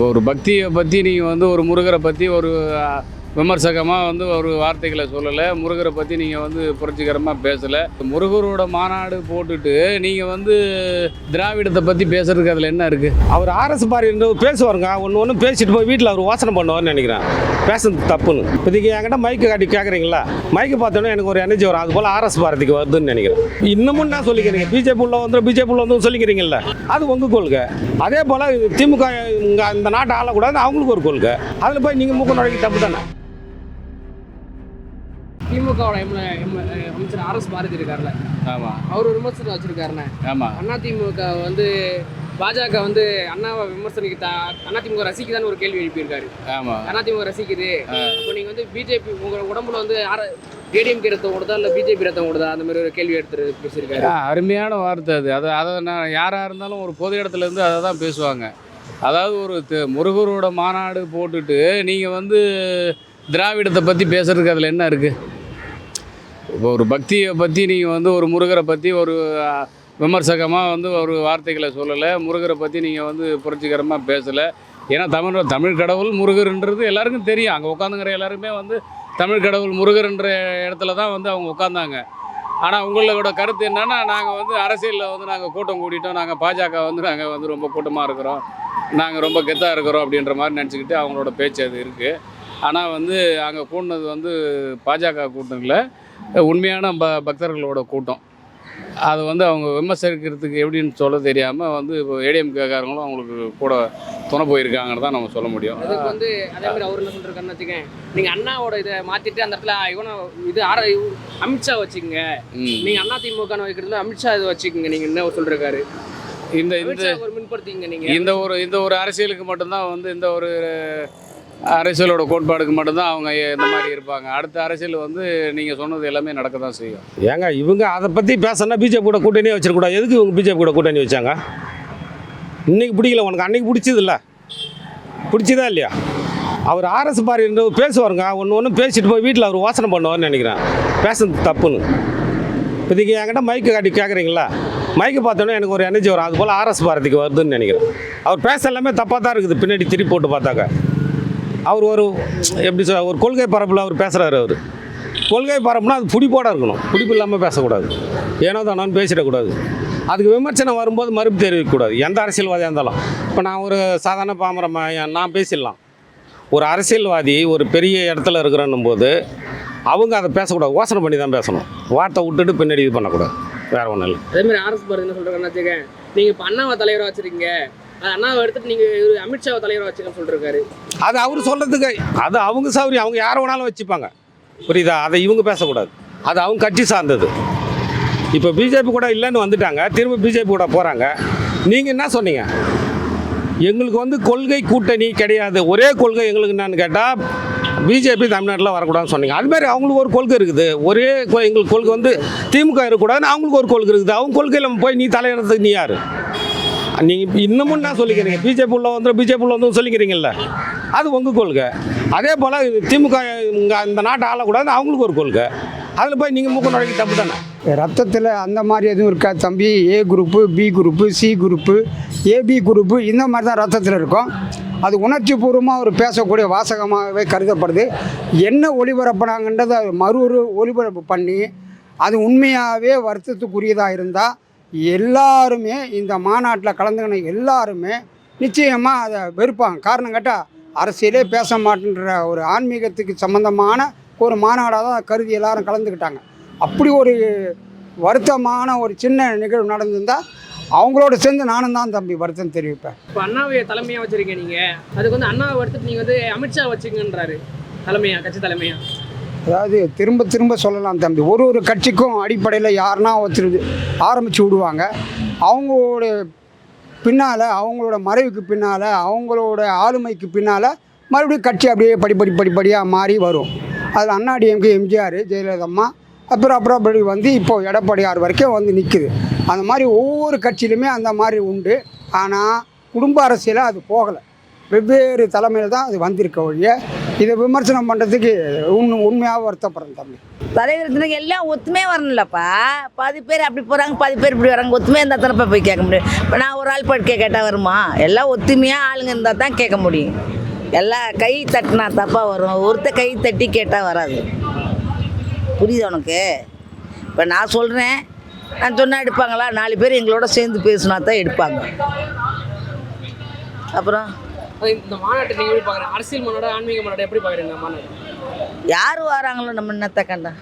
இப்போ ஒரு பக்தியை பற்றி நீங்கள் வந்து ஒரு முருகரை பற்றி ஒரு விமர்சகமாக வந்து ஒரு வார்த்தைகளை சொல்லலை. முருகரை பற்றி நீங்கள் வந்து புரட்சிகரமாக பேசலை. முருகரோட மாநாடு போட்டுட்டு நீங்கள் வந்து திராவிடத்தை பற்றி பேசுறதுக்கு அதில் என்ன இருக்குது அவர் ஆர்எஸ் பாரி பேசுவாருங்க. ஒன்று ஒன்று பேசிட்டு போய் வீட்டில் அவர் வாசனை பண்ணுவார்னு நினைக்கிறேன். பேசுறது தப்புன்னு. இப்போதைக்கு என்கிட்ட மைக்கு காட்டி கேட்குறீங்களா மைக்கு பார்த்தோன்னே எனக்கு ஒரு எனர்ஜி வரும். அது போல் ஆர்எஸ் பாரதிக்கு வருதுன்னு நினைக்கிறேன். இன்னமும் நான் சொல்லிக்கிறீங்க. பிஜேபி உள்ள வந்து பிஜேபி உள்ள வந்து சொல்லிக்கிறீங்கல்ல. அது உங்கள் கொள்கை. அதே போல் திமுக இங்க இந்த நாட்டை ஆளக்கூடாது அவங்களுக்கு ஒரு கொள்கை. அதில் போய் நீங்கள் மூக்க நுழைக்க தப்பு தானே? திமுகவோட எம் எம் அமைச்சர் ஆர்எஸ் பாரதி இருக்கார்ல. ஆமாம் அவர் விமர்சனம் வச்சிருக்காருண்ணே. ஆமாம் அண்ணா திமுக வந்து பாஜக வந்து அண்ணாவை விமர்சனிக்க அண்ணா திமுக ரசிக்குதான்னு ஒரு கேள்வி எழுப்பியிருக்காரு. ஆமாம் அண்ணா திமுக ரசிக்குது இப்போ நீங்க வந்து பிஜேபி உங்க உடம்புல வந்து ஏடிஎம்கே ரத்தம் ஓடுதா இல்லை பிஜேபி ரத்தம் ஓடுதா? அந்த மாதிரி ஒரு கேள்வி எடுத்து பேசியிருக்காரு. அருமையான வார்த்தை அது. அதை அதை நான் யாராக இருந்தாலும் ஒரு பொது இடத்துல இருந்து அதை தான் பேசுவாங்க. அதாவது ஒரு முருகரோட மாநாடு போட்டுட்டு நீங்கள் வந்து திராவிடத்தை பற்றி பேசுறதுக்கு அதில் என்ன இருக்குது இப்போ ஒரு பக்தியை பற்றி நீங்கள் வந்து ஒரு முருகரை பற்றி ஒரு விமர்சகமாக வந்து ஒரு வார்த்தைகளை சொல்லலை. முருகரை பற்றி நீங்கள் வந்து புரட்சிகரமாக பேசலை. ஏன்னா தமிழ் தமிழ் கடவுள் முருகர்ன்றது எல்லாருக்கும் தெரியும். அங்கே உட்காந்துங்கிற எல்லாருமே வந்து தமிழ் கடவுள் முருகர்ன்ற இடத்துல தான் வந்து அவங்க உட்காந்தாங்க ஆனால் உங்களோட கருத்து என்னன்னா நாங்கள் வந்து அரசியலில் வந்து நாங்கள் கூட்டம் கூட்டிட்டோம் நாங்கள் பாஜக வந்து நாங்கள் வந்து ரொம்ப கூட்டமாக இருக்கிறோம். நாங்கள் ரொம்ப கெத்தாக இருக்கிறோம் அப்படின்ற மாதிரி நினச்சிக்கிட்டு அவங்களோட பேச்சு அது இருக்குது ஆனால் வந்து அங்கே கூட்டினது வந்து பாஜக கூட்டம் இல்லை உண்மையான ப பக்தர்களோட கூட்டம். அது வந்து அவங்க விமர்சிக்கிறதுக்கு எப்படின்னு சொல்ல தெரியாமல் வந்து இப்போ ஏடிஎம்கேக்காரங்களும் அவங்களுக்கு கூட துணை போயிருக்காங்கன்னு தான் நம்ம சொல்ல முடியும். அதுக்கு வந்து அதே மாதிரி அவர் என்ன சொல்றாருன்னு வச்சுக்கேன். நீங்க அண்ணாவோட இதை மாத்திட்டு அந்த இடத்துல இவனை இது ஆர அமித்ஷா வச்சுக்கோங்க. ம். நீங்க அண்ணா திமுக வைக்கிறதுல அமித்ஷா இது வச்சுக்கோங்க. நீங்க என்ன சொல்றாரு? இந்த இந்த ஒரு மின்படுத்திங்க நீங்க. இந்த ஒரு இந்த ஒரு அரசியலுக்கு மட்டும்தான் வந்து இந்த ஒரு அரசியலோட கோட்பாடுக்கு மட்டும்தான் அவங்க இந்த மாதிரி இருப்பாங்க. அடுத்த அரசியல் வந்து நீங்கள் சொன்னது எல்லாமே நடக்க தான் செய்யும். ஏங்க இவங்க அதை பற்றி பேசணும்னா பிஜேபி கூட கூட்டணியே வச்சிருக்கூடாது எதுக்கு இவங்க பிஜேபி கூட கூட்டணி வச்சாங்க? இன்றைக்கி பிடிக்கல உனக்கு. அன்றைக்கி பிடிச்சது இல்லை பிடிச்சதா இல்லையா? அவர் ஆர்எஸ் பாரி பேசுவாருங்க. ஒன்று ஒன்று பேசிட்டு போய் வீட்டில் அவர் வாசனை பண்ணுவார்னு நினைக்கிறேன். பேசுறது தப்புன்னு. இப்போதைக்கு என்கிட்ட மைக்கு காட்டி கேட்குறீங்களா மைக்கு பார்த்தோன்னே எனக்கு ஒரு எனர்ஜி வரும். அது போல் ஆர்எஸ் பாரதிக்கு வருதுன்னு நினைக்கிறேன். அவர் பேச எல்லாமே தப்பாக தான் இருக்குது. பின்னாடி திருப்பி போட்டு பார்த்தாக்க. அவர் ஒரு எப்படி சொல்ல ஒரு கொள்கை பரப்பில் அவர் பேசுகிறாரு அவர். கொள்கை பரப்புனா அது பிடிப்போட இருக்கணும். பிடிப்பு இல்லாமல் பேசக்கூடாது. ஏனோ தானோன்னு பேசிடக்கூடாது. அதுக்கு விமர்சனம் வரும்போது மறுப்பு தெரிவிக்கக்கூடாது. எந்த அரசியல்வாதியாக இருந்தாலும். இப்போ நான் ஒரு சாதாரண பாமரமா நான் பேசிடலாம். ஒரு அரசியல்வாதி ஒரு பெரிய இடத்துல இருக்கிறன்னும் போது அவங்க அதை பேசக்கூடாது. யோசனை பண்ணி தான் பேசணும். வார்த்தை விட்டுட்டு பின்னாடி இது பண்ணக்கூடாது. வேறு ஒன்றும் இல்லை. அதேமாதிரி ஆர்எஸ் பாரதி என்ன சொல்றாருன்னு வச்சுக்கேன் நீங்க அண்ணாவை தலைவராக வச்சிருக்கீங்க. அண்ணாவை எடுத்துட்டு நீங்க அமித்ஷா அமித்ஷாவை தலைவரா வச்சுக்கன்னு சொல்லிருக்காரு. அது அவர் சொல்கிறதுக்கு அது அவங்க சௌரியம் அவங்க யாரை வேணாலும் வச்சுப்பாங்க. புரியுதா? அதை இவங்க பேசக்கூடாது. அது அவங்க கட்சி சார்ந்தது. இப்போ பிஜேபி கூட இல்லைன்னு வந்துட்டாங்க. திரும்ப பிஜேபி கூட போகிறாங்க நீங்கள் என்ன சொன்னீங்க? எங்களுக்கு வந்து கொள்கை கூட்டணி கிடையாது. ஒரே கொள்கை எங்களுக்கு என்னன்னு கேட்டால் பிஜேபி தமிழ்நாட்டில் வரக்கூடாதுன்னு சொன்னீங்க. அதுமாதிரி அவங்களுக்கு ஒரு கொள்கை இருக்குது. ஒரே எங்களுக்கு கொள்கை வந்து திமுக இருக்கக்கூடாதுன்னு அவங்களுக்கு ஒரு கொள்கை இருக்குது. அவங்க கொள்கையில் போய் நீ தலையிடறதுக்கு நீ யார்? நீங்கள் இன்னமும் என்ன சொல்லிக்கிறீங்க. பிஜேபி உள்ள வந்து பிஜேபி உள்ள வந்து சொல்லிக்கிறீங்கல்ல. அது உங்கள் கொள்கை. அதே போல் திமுக இங்கே இந்த நாட்டை ஆளக்கூடாது அவங்களுக்கு ஒரு கொள்கை. அதில் போய் நீங்கள் மூக்க நுழைக்க தப்பு தானே? ரத்தத்தில் அந்த மாதிரி எதுவும் இருக்காது தம்பி. A group B group C group AB group இந்த மாதிரி தான் ரத்தத்தில் இருக்கும். அது உணர்ச்சி பூர்வமாக ஒரு பேசக்கூடிய வாசகமாகவே கருதப்படுது. என்ன ஒளிபரப்புனாங்கன்றதை மறு ஒரு ஒளிபரப்பு பண்ணி அது உண்மையாகவே வருத்தத்துக்குரியதாக இருந்தால் எல்லாருமே இந்த மாநாட்டில் கலந்துக்கின எல்லாருமே நிச்சயமாக அதை வெறுப்பாங்க. காரணம் கேட்டால் அரசியலே பேச மாட்டேன்ற ஒரு ஆன்மீகத்துக்கு சம்மந்தமான ஒரு மாநாடாக தான் கருதி எல்லாரும் கலந்துக்கிட்டாங்க. அப்படி ஒரு வருத்தமான ஒரு சின்ன நிகழ்வு நடந்திருந்தால் அவங்களோட சேர்ந்து நானும் தான் தம்பி வருத்தம் தெரிவிப்பேன். இப்போ அண்ணாவை தலைமையாக வச்சுருக்கீங்க நீங்கள் அதுக்கு வந்து அண்ணாவை வருத்தத்தை நீங்கள் வந்து அமித்ஷா வச்சுக்கன்றாரு தலைமையா கட்சி தலைமையாக அதாவது திரும்ப திரும்ப சொல்லலாம் தம்பி. ஒரு ஒரு கட்சிக்கும் அடிப்படையில் யாருன்னா ஒருத்தர் ஆரம்பித்து விடுவாங்க. அவங்களோட பின்னால் அவங்களோட மறைவுக்கு பின்னால் அவங்களோட ஆளுமைக்கு பின்னால் மறுபடியும் கட்சி அப்படியே படிப்படி படிப்படியாக மாறி வரும். அதில் அண்ணா டிஎம்கே எம்ஜிஆர் ஜெயலலிதம்மா அப்புறம் அப்புறம் அப்படி வந்து இப்போது எடப்பாடியார் வரைக்கும் வந்து நிற்குது அந்த மாதிரி ஒவ்வொரு கட்சியிலுமே அந்த மாதிரி உண்டு. ஆனால் குடும்ப அரசியலாக அது போகலை. வெவ்வேறு தலைமையில் தான் அது வந்திருக்க ஒழிய இதை விமர்சனம் பண்ணுறதுக்கு உண் உண்மையாக வருத்தப்படுறேன் தம்பி. தலைவர் எல்லாம் ஒத்துமே வரணும்லப்பா. பாதி பேர் அப்படி போகிறாங்க பாதி பேர் இப்படி வராங்க ஒத்துமையாக இருந்தால் தானே போய் கேட்க முடியும். இப்போ நான் ஒரு ஆள் பாட்டு கேட்டால் வருமா? எல்லாம் ஒத்துமையாக ஆளுங்க இருந்தால் தான் கேட்க முடியும். எல்லாம் கை தட்டினா தப்பாக வரும். ஒருத்த கை தட்டி கேட்டால் வராது. புரியுது உனக்கு? இப்போ நான் சொல்கிறேன் நான் சொன்னால் எடுப்பாங்களா? நாலு பேர் எங்களோட சேர்ந்து பேசினா தான் எடுப்பாங்க. அப்புறம்? அது இந்த மாநாட்டை நீங்கள் எப்படி பார்க்குறேன் அரசியல் மாநாடு ஆன்மீக மாநாடு எப்படி பார்க்குறீங்க மாநாடு? யார் வராங்களோ நம்ம என்னத்த கண்டா?